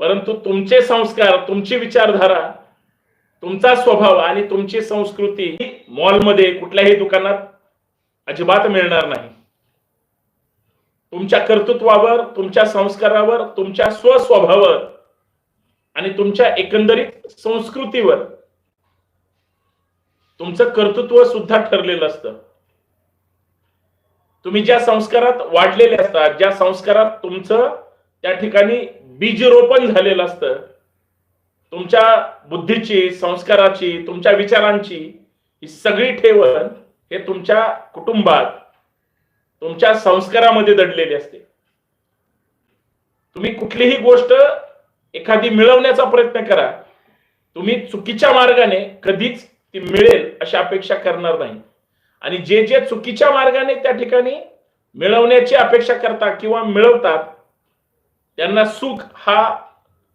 परंतु तुमचे संस्कार तुमची विचारधारा तुमचा स्वभाव आणि तुमची संस्कृती मॉलमध्ये कुठल्याही दुकानात अजिबात मिळणार नाही. तुमच्या कर्तृत्वावर तुमच्या संस्कारावर तुमच्या स्वस्वभावावर आणि तुमच्या एकंदरीत संस्कृतीवर तुमचं कर्तृत्व सुद्धा ठरलेलं असतं. तुम्ही ज्या संस्कारात वाढलेले असतात ज्या संस्कारात तुमचं त्या ठिकाणी बीजरोपण झालेलं असतं. तुमच्या बुद्धीची संस्काराची तुमच्या विचारांची ही सगळी ठेवण हे तुमच्या कुटुंबात तुमच्या संस्कारामध्ये दडलेली असते. तुम्ही कुठलीही गोष्ट एखादी मिळवण्याचा प्रयत्न करा. तुम्ही चुकीच्या मार्गाने कधीच ती मिळेल अशी अपेक्षा करणार नाही. आणि जे जे चुकीच्या मार्गाने त्या ठिकाणी मिळवण्याची अपेक्षा करता किंवा मिळवतात त्यांना सुख हा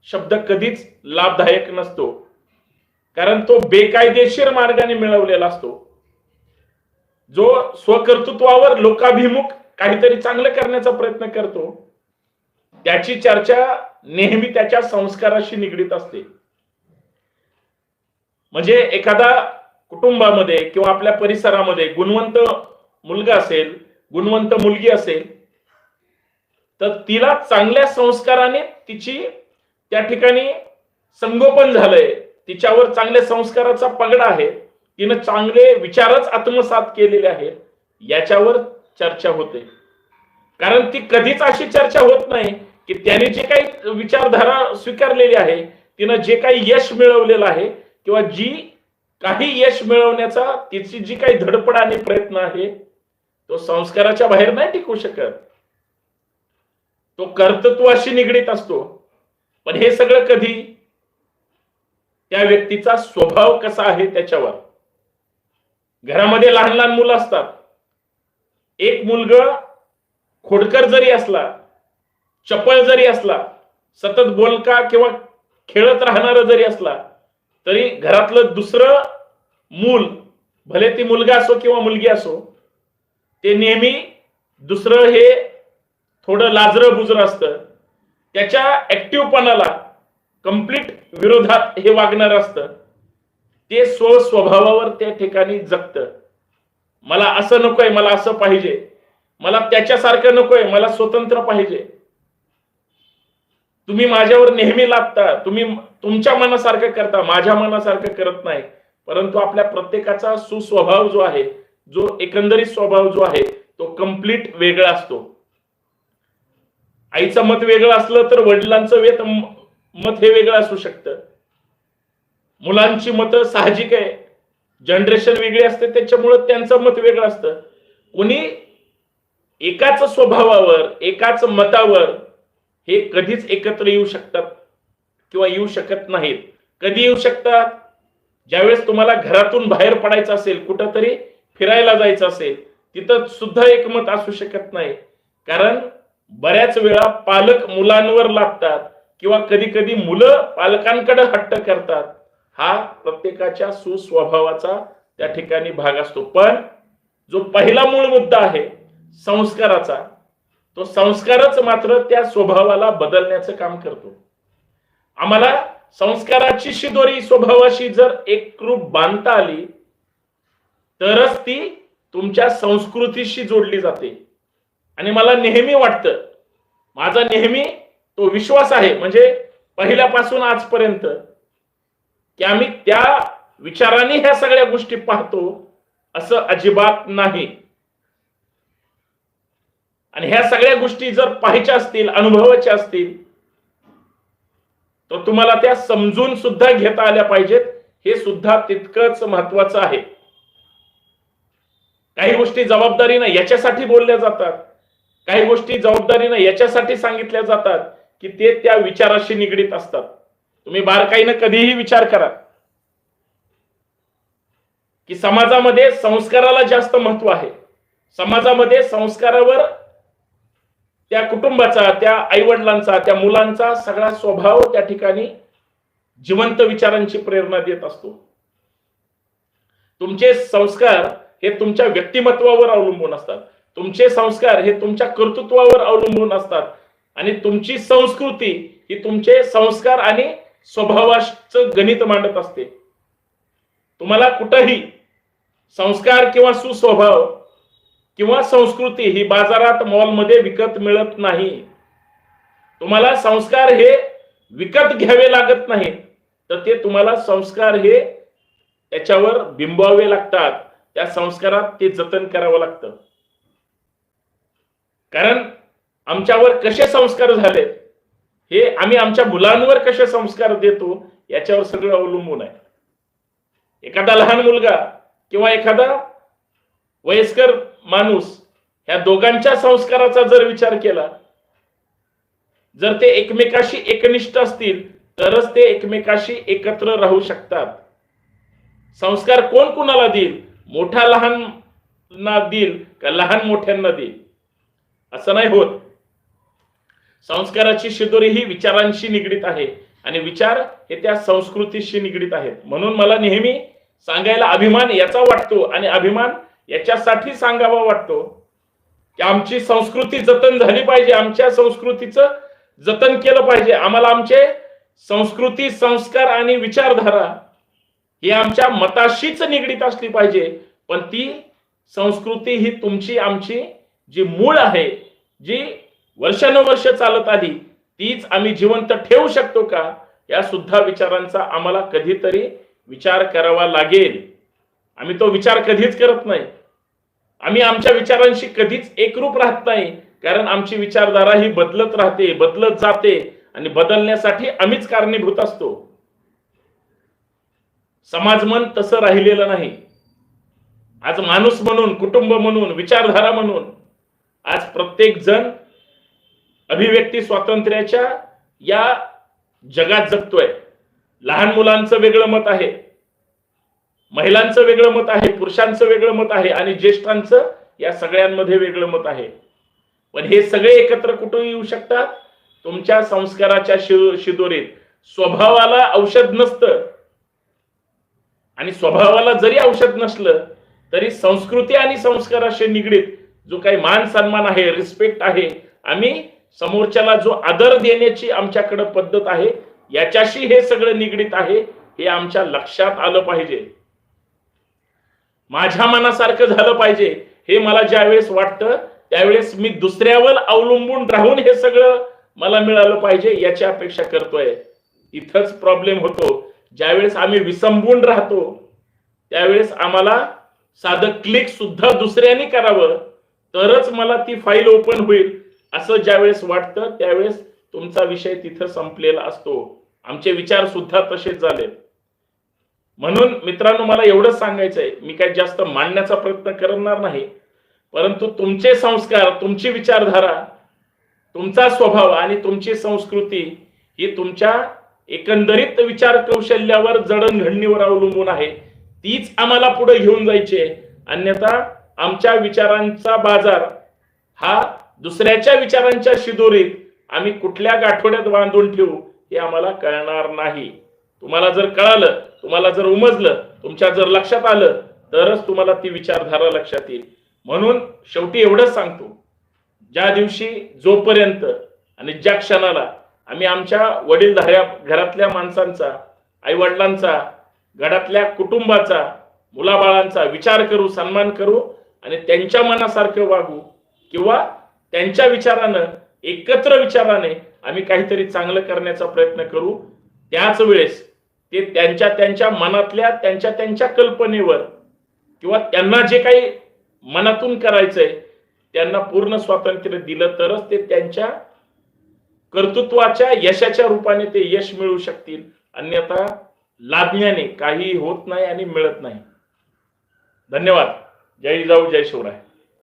शब्द कधीच लाभदायक नसतो. कारण तो बेकायदेशीर मार्गाने मिळवलेला असतो. जो स्वकर्तृत्वावर लोकाभिमुख काहीतरी चांगलं करण्याचा प्रयत्न करतो त्याची चर्चा नेहमी त्याच्या संस्काराशी निगडीत असते. म्हणजे एखादा कुटुंबामध्ये किंवा आपल्या परिसरामध्ये गुणवंत मुलगा असेल गुणवंत मुलगी असेल तर तिला चांगल्या संस्काराने तिची त्या ठिकाणी संगोपन झालंय. तिच्यावर चांगल्या संस्काराचा पगडा आहे. तिनं चांगले विचारच आत्मसात केलेले आहेत. याच्यावर चर्चा होते. कारण ती कधीच अशी चर्चा होत नाही की त्याने जे काही विचारधारा स्वीकारलेली आहे तिनं जे काही यश मिळवलेलं आहे किंवा जी काही यश मिळवण्याचा तिची जी काही धडपड आणि प्रयत्न आहे तो संस्काराच्या बाहेर नाही टिकू शकत. तो कर्तृत्वाशी निगडीत असतो. पण हे सगळं कधी? त्या व्यक्तीचा स्वभाव कसा आहे त्याच्यावर. घरामध्ये लहान लहान मुलं असतात. एक मुलगा खोडकर जरी असला चपळ जरी असला सतत बोलका किंवा खेळत राहणार जरी असला तरी घरातलं दुसरं मूल भले ती मुलगा असो किंवा मुलगी असो ते नेहमी दुसरं हे थोडं लाजरं बुजरं असतं. त्याच्या ऍक्टिव्हपणाला कंप्लीट विरोधात हे वागणार असतं. ते स्वस्वभावावर त्या ठिकाणी जगतं. मला असं नकोय मला असं पाहिजे. मला त्याच्यासारखं नकोय मला स्वतंत्र पाहिजे. तुम्ही माझ्यावर नेहमी लागता तुम्ही तुमच्या मनासारखं करता माझ्या मनासारखं करत नाही. परंतु आपल्या प्रत्येकाचा सुस्वभाव जो आहे जो एकंदरीत स्वभाव जो आहे तो कंप्लीट वेगळा असतो. आईचं मत वेगळं असलं तर वडिलांचं वेत मत हे वेगळं असू शकतं. मुलांची मतं साहजिक आहे. जनरेशन वेगळी असते त्याच्यामुळं त्यांचं मत वेगळं असतं. कोणी एकाच स्वभावावर एकाच मतावर हे कधीच एकत्र येऊ शकतात किंवा येऊ शकत नाहीत. कधी येऊ शकतात? ज्यावेळेस तुम्हाला घरातून बाहेर पडायचं असेल कुठंतरी फिरायला जायचं असेल तिथं सुद्धा एकमत असू शकत नाही. कारण बऱ्याच वेळा पालक मुलांवर लागतात किंवा कधी कधी मुलं पालकांकडे हट्ट करतात. हा प्रत्येकाच्या सुस्वभावाचा त्या ठिकाणी भाग असतो. पण जो पहिला मूळ मुद्दा आहे संस्काराचा तो संस्कारच मात्र त्या स्वभावाला बदलण्याचं काम करतो. आम्हाला संस्काराची शिदोरी स्वभावाशी जर एक रूप बांधता आली तरच ती तुमच्या संस्कृतीशी जोडली जाते. आणि मला नेहमी वाटतं माझा नेहमी तो विश्वास आहे म्हणजे पहिल्यापासून आजपर्यंत की आम्ही त्या विचाराने ह्या सगळ्या गोष्टी पाहतो असं अजिबात नाही. आणि ह्या सगळ्या गोष्टी जर पाहायच्या असतील अनुभवाच्या असतील तर तुम्हाला त्या समजून सुद्धा घेता आल्या पाहिजेत हे सुद्धा तितकंच महत्वाचं आहे. काही गोष्टी जबाबदारीनं याच्यासाठी बोलल्या जातात. काही गोष्टी जबाबदारीनं याच्यासाठी सांगितल्या जातात की ते त्या विचाराशी निगडीत असतात. तुम्ही बारकाईनं कधीही विचार करा. की समाजामध्ये संस्काराला जास्त महत्त्व आहे. समाजामध्ये संस्कारावर त्या कुटुंबाचा त्या आईवडिलांचा त्या मुलांचा सगळा स्वभाव त्या ठिकाणी जिवंत विचारांची प्रेरणा देत असतो. तुमचे संस्कार हे तुमच्या व्यक्तिमत्वावर अवलंबून असतात. तुमचे संस्कार हे तुमच्या कर्तृत्वावर अवलंबून असतात. आणि तुमची संस्कृती ही तुमचे संस्कार आणि स्वभावाचं गणित मांडत असते. तुम्हाला कुठंही संस्कार किंवा सुस्वभाव किंवा संस्कृती ही बाजारात मॉलमध्ये विकत मिळत नाही. तुम्हाला संस्कार हे विकत घ्यावे लागत नाही. तर ते तुम्हाला संस्कार हे त्याच्यावर बिंबवावे लागतात. त्या संस्कारात ते जतन करावं लागतं. कारण आमच्यावर कसे संस्कार झालेत हे आम्ही आमच्या मुलांवर कसे संस्कार देतो याच्यावर सगळं अवलंबून आहे. एखादा लहान मुलगा किंवा एखादा वयस्कर माणूस ह्या दोघांच्या संस्काराचा जर विचार केला जर ते एकमेकाशी एकनिष्ठ असतील तरच ते एकमेकाशी एकत्र राहू शकतात. संस्कार कोण कुणाला देईल? मोठा लहान देईल का लहान मोठ्यांना देईल? असं नाही होत. संस्काराची शिदोरी ही विचारांशी निगडीत आहे आणि विचार हे त्या संस्कृतीशी निगडीत आहेत. म्हणून मला नेहमी सांगायला अभिमान याचा वाटतो आणि अभिमान याच्यासाठी सांगावा वाटतो की आमची संस्कृती जतन झाली पाहिजे आमच्या संस्कृतीचं जतन केलं पाहिजे. आम्हाला आमचे संस्कृती संस्कार आणि विचारधारा ही आमच्या मताशीच निगडीत असली पाहिजे. पण ती संस्कृती ही तुमची आमची जी मूळ आहे जी वर्षानुवर्ष चालत आली तीच आम्ही जिवंत ठेवू शकतो का? या सुद्धा विचारांचा आम्हाला कधीतरी विचार करावा लागेल. आम्ही तो विचार कधीच करत नाही. आम्ही आमच्या विचारांशी कधीच एकरूप राहत नाही कारण आमची विचारधारा ही बदलत राहते बदलत जाते आणि बदलण्यासाठी आम्हीच कारणीभूत असतो. समाज मन तसं राहिलेलं नाही. आज माणूस म्हणून कुटुंब म्हणून विचारधारा म्हणून आज प्रत्येक जण अभिव्यक्ती स्वातंत्र्याच्या या जगात जगतोय. लहान मुलांचं वेगळं मत आहे. महिलांचं वेगळं मत आहे पुरुषांचं वेगळं मत आहे आणि ज्येष्ठांचं या सगळ्यांमध्ये वेगळं मत आहे. पण हे सगळे एकत्र कुठून येऊ शकतात? तुमच्या संस्काराच्या शि- शिदोरीत. स्वभावाला औषध नसतं. आणि स्वभावाला जरी औषध नसलं तरी संस्कृती आणि संस्काराशी निगडीत जो काही मान सन्मान आहे रिस्पेक्ट आहे आम्ही समोरच्याला जो आदर देण्याची आमच्याकडे पद्धत आहे याच्याशी हे सगळं निगडीत आहे हे आमच्या लक्षात आलं पाहिजे. माझ्या मनासारखं झालं पाहिजे हे मला ज्यावेळेस वाटतं त्यावेळेस मी दुसऱ्यावर अवलंबून राहून हे सगळं मला मिळालं पाहिजे याची अपेक्षा करतोय. इथंच प्रॉब्लेम होतो. ज्यावेळेस आम्ही विसंबून राहतो त्यावेळेस आम्हाला साधं क्लिक सुद्धा दुसऱ्याने करावं तरच मला ती फाईल ओपन होईल असं ज्यावेळेस वाटतं त्यावेळेस तुमचा विषय तिथं संपलेला असतो. आमचे विचार सुद्धा तसेच झालेत म्हणून मित्रांनो मला एवढंच सांगायचंय मी काय जास्त मांडण्याचा प्रयत्न करणार नाही परंतु तुमचे संस्कार तुमची विचारधारा तुमचा स्वभाव आणि तुमची संस्कृती ही तुमच्या एकंदरीत विचार कौशल्यावर जडणघडणीवर अवलंबून आहे. तीच आम्हाला पुढे घेऊन जायची अन्यथा आमच्या विचारांचा बाजार हा दुसऱ्याच्या विचारांच्या शिदोरीत आम्ही कुठल्या गाठोड्यात बांधून ठेवू हे आम्हाला कळणार नाही. तुम्हाला जर कळालं तुम्हाला जर उमजलं तुमच्या जर लक्षात आलं तरच तुम्हाला ती विचारधारा लक्षात येईल. म्हणून शेवटी एवढंच सांगतो ज्या दिवशी जोपर्यंत आणि ज्या क्षणाला आम्ही आमच्या वडीलधाऱ्या घरातल्या माणसांचा आई वडिलांचा घरातल्या कुटुंबाचा मुलाबाळांचा विचार करू सन्मान करू आणि त्यांच्या मनासारखं वागू किंवा त्यांच्या विचारानं एकत्र विचाराने आम्ही काहीतरी चांगलं करण्याचा प्रयत्न करू त्याच वेळेस ते त्यांच्या त्यांच्या मनातल्या त्यांच्या त्यांच्या कल्पनेवर किंवा त्यांना जे काही मनातून करायचंय त्यांना पूर्ण स्वातंत्र्य दिलं तरच ते त्यांच्या कर्तृत्वाच्या यशाच्या रूपाने ते यश मिळवू शकतील. अन्यथा लादण्याने काही होत नाही आणि मिळत नाही. धन्यवाद. जय जाऊ जय शिवराय.